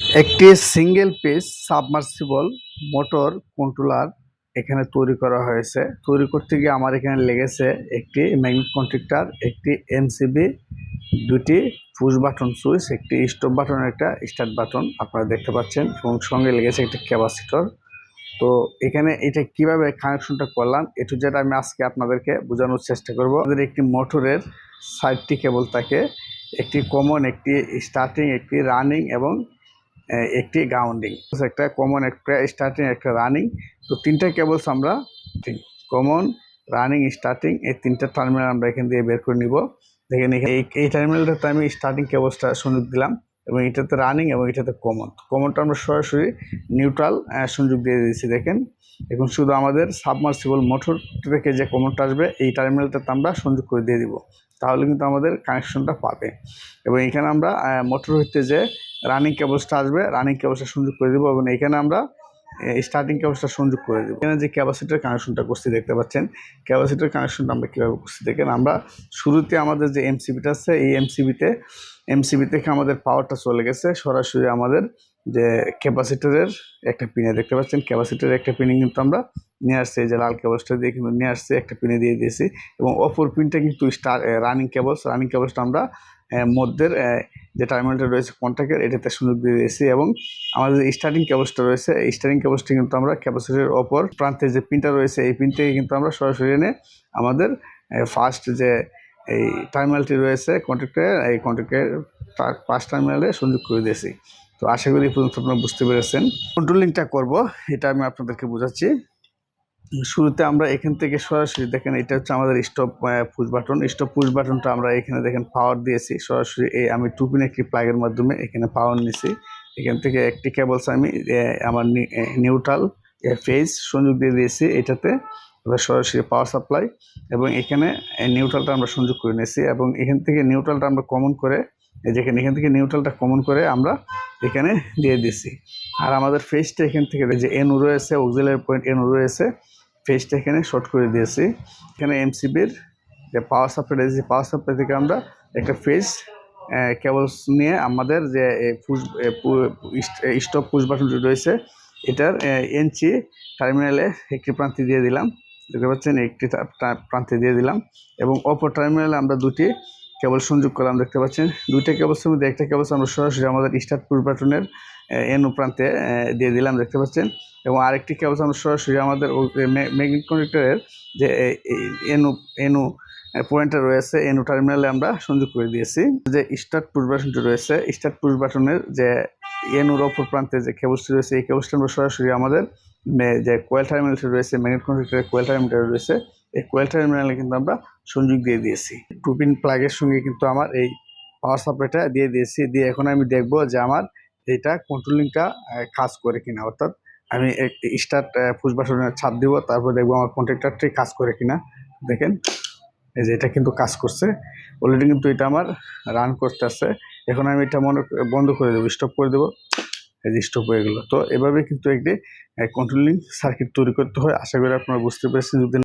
একটি single piece submersible motor controller এখানে তৈরি করা হয়েছে। তৈরি করতে গিয়ে আমার এখানে লেগেছে একটি ম্যাগনেট কন্ট্রাক্টর একটি এমসিবি দুটি পুশ বাটন সুইচ একটি স্টপ বাটন একটা স্টার্ট বাটন আপনারা দেখতে পাচ্ছেন এবং সঙ্গে লেগেছে একটি ক্যাপাসিটর তো এখানে এটা কীভাবে কানেকশনটা করলাম এটু যেটা আমি আজকে আপনাদেরকে বোঝানোর চেষ্টা করব। আমাদের একটি মোটরের সাইডটি কেবল থাকে একটি কমন একটি স্টার্টিং একটি রানিং এবং একটি গ্রাউন্ডিং একটা কমন একটা স্টার্টিং একটা রানিং তো তিনটা কেবলস আমরা কমন রানিং স্টার্টিং এই তিনটা টার্মিনাল আমরা এখান দিয়ে বের করে নিব। দেখেন এই টার্মিনালটাতে আমি স্টার্টিং কেবলসটা সংযোগ দিলাম। এবং এটাতে রানিং এবং এটাতে কমন কমনটা আমরা সরাসরি নিউট্রাল সংযোগ দিয়ে দিয়েছি, দেখেন। এখন শুধু আমাদের সাবমার্সিবল মোটর থেকে যে কমনটা আসবে, এই টার্মিনালটাতে আমরা সংযোগ করে দিয়ে দিব। তাহলে কিন্তু আমাদের কানেকশনটা পাবে। এবং এখানে আমরা মোটর হইতে যে রানিং কেবলসটা আসবে রানিং কেবলসটা সংযোগ করে দেবো এবং এখানে আমরা স্টার্টিং কেবলসটা সংযোগ করে দেবো। এখানে যে ক্যাপাসিটার কানেকশনটা করছি, দেখতে পাচ্ছেন? ক্যাপাসিটার কানেকশনটা আমরা কীভাবে করছি? দেখেন, আমরা শুরুতে আমাদের যে এমসিবিটা আছে, এই এমসিবিতে এমসিবি থেকে আমাদের পাওয়ারটা চলে গেছে। সরাসরি আমাদের যে ক্যাপাসিটারের একটা পিনে দেখতে পাচ্ছেন? ক্যাপাসিটারের একটা পিনে কিন্তু আমরা নিয়ে আসছি। যে লাল কেবলসটা দিয়ে কিন্তু নিয়ে আসছি, একটা পিনে দিয়ে দিয়েছি। এবং অপর পিনটা কিন্তু স্টার রানিং কেবলস রানিং কেবলসটা আমরা মধ্যের যে টার্মিনালটা রয়েছে কন্ট্যাক্টের এটাতে সংযোগ দিয়ে দিয়েছি এবং আমাদের স্টার্টিং কেবলসটা রয়েছে, এই স্টার্টিং কেবলসটা কিন্তু আমরা ক্যাপাসিটির ওপর প্রান্তে যে পিনটা রয়েছে, এই পিন থেকে কিন্তু আমরা সরাসরি এনে আমাদের ফার্স্ট যে এই টার্মিনালটি রয়েছে কন্ট্রাক্টের এই কন্ট্রাক্টের পাঁচ টার্মিনালে সংযোগ করে দিয়েছি। তো আশা করি পর্যন্ত আপনারা বুঝতে পেরেছেন। কন্ট্রোলিংটা করব, এটা আমি আপনাদেরকে বোঝাচ্ছি। শুরুতে আমরা এখান থেকে সরাসরি দেখেন, এটা হচ্ছে আমাদের stop push button stop push বাটনটা আমরা এখানে দেখেন পাওয়ার দিয়েছি। সরাসরি এই আমি টু পিন একটি প্লাগের মাধ্যমে এখানে পাওয়ার নিছি। এখান থেকে একটি কেবলস আমি আমার নিউট্রাল ফেজ সংযোগ দিয়ে দিয়েছি এটাতে। এবার সরাসরি পাওয়ার সাপ্লাই এবং এখানে নিউট্রালটা আমরা সংযোগ করে নিয়েছি এবং এখান থেকে নিউট্রালটা আমরা কমন করে যেখানে এখান থেকে নিউট্রালটা কমন করে আমরা এখানে দিয়ে দিছি। আর আমাদের ফেসটা এখান থেকে যে এনু রয়েছে অক্সিলারি পয়েন্ট এনু রয়েছে ফেসটা এখানে শর্ট করে দিয়েছি। এখানে এমসিবির যে পাওয়ার সাপ্লাই রয়েছে পাওয়ার সাপ্লাই থেকে আমরা একটা ফেস কেবলস নিয়ে আমাদের যে স্টপ পুশ বাটনটি রয়েছে, এটার এনচি টার্মিনালে একটি প্রান্তি দিয়ে দিলাম। দেখতে পাচ্ছেন, একটি প্রান্তে দিয়ে দিলাম। এবং অপর টার্মিনালে আমরা দুটি কেবল সংযোগ করলাম দেখতে পাচ্ছেন। দুইটা কেবলসের মধ্যে একটা কেবলস আমরা সরাসরি আমাদের স্টার্ট পুশ বাটনের এনু প্রান্তে দিয়ে দিলাম দেখতে পাচ্ছেন। এবং আরেকটি কেবলস আমরা সরাসরি আমাদের ম্যাগনেট কনেক্টরের যে এনু এনু পয়েন্টটা রয়েছে, এনু টার্মিনালে আমরা সংযোগ করে দিয়েছি। যে স্টার্ট পুশ বাটনটি রয়েছে স্টার্ট পুশ বাটনের যে এনুর অপর প্রান্তে যে কেবলসটি রয়েছে, এই কেবলসটি আমরা সরাসরি আমাদের যে কোয়েল টার্মিনালটি রয়েছে ম্যাগনেট কনেক্টরের কোয়েল টার্মিনাল রয়েছে এই কোয়েল টার্মিনালে কিন্তু আমরা সংযোগ দিয়ে দিয়েছি। টু পিন প্লাগের সঙ্গে কিন্তু আমার এই পাওয়ার সাপ্লাইটা দিয়ে দিয়েছি। দিয়ে এখন আমি দেখব যে আমার এইটা কন্ট্রোলিংটা কাজ করে কিনা। অর্থাৎ আমি স্টার্ট পুশ বাটনের ছাপ দিব, তারপর দেখব আমার কন্ট্রাক্টারটি কাজ করে কিনা। দেখেন, এই যে এটা কিন্তু কাজ করছে। অলরেডি কিন্তু এটা আমার রান করতে করতেছে। এখন আমি এটা মনে বন্ধ করে দেবো স্টপ করে দেবো। এই যে স্টপ হয়ে গেলো। তো এভাবে কিন্তু একটি কন্ট্রোলিং সার্কিট তৈরি করতে হয়। আশা করি আপনারা বুঝতে পেরেছেন। যদি